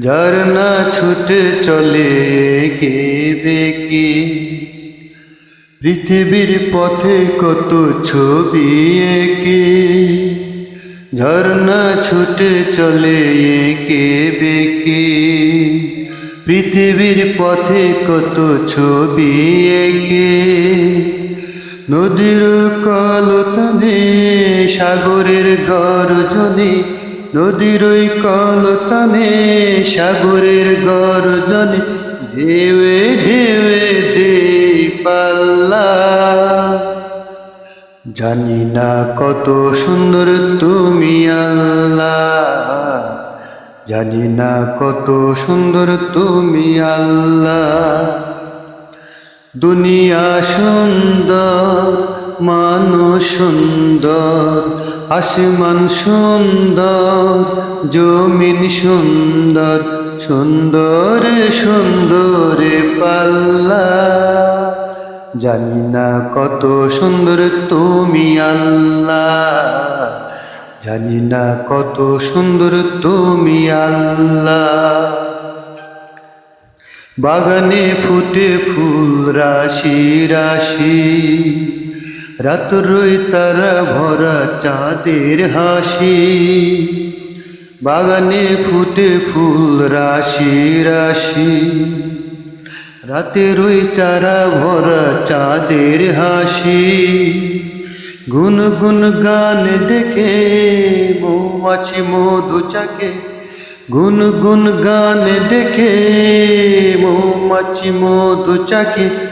ঝর্ণা ছুটে চলে কে? বেকি পৃথিবীর পথে কত ছবি একে? ঝর্ণা ছুটে চলে কে? বেকি পৃথিবীর পথে কত ছবি একে? নদীর কলতানে সাগরের গর্জনে নদীর ওই কলতানে সাগরের গর্জনে ঢেউে ঢেউে দে জানি না কত সুন্দর তুমি আল্লাহ। জানি না কত সুন্দর তুমি আল্লাহ। দুনিয়া সুন্দর, মানুষ সুন্দর আসমান সুন্দর, জমিন সুন্দর সুন্দর সুন্দরে পাল্লা। জানি না কত সুন্দর তুমি আল্লাহ। জানি না কত সুন্দর তুমি আল্লাহ। বাগানে ফুটে ফুল, রাশি রাশি। রাত রই তারা ভরা চাঁদের হাসি। বাগানে ফুটে ফুল রাশি রাশি। রাতে রই চারা ভরা চাঁদের হাসি। গুন গুন গান ডেকে, মৌমাছি মধু চাকে। গুন গুন গান ডেকে, মৌমাছি মধু চাকে।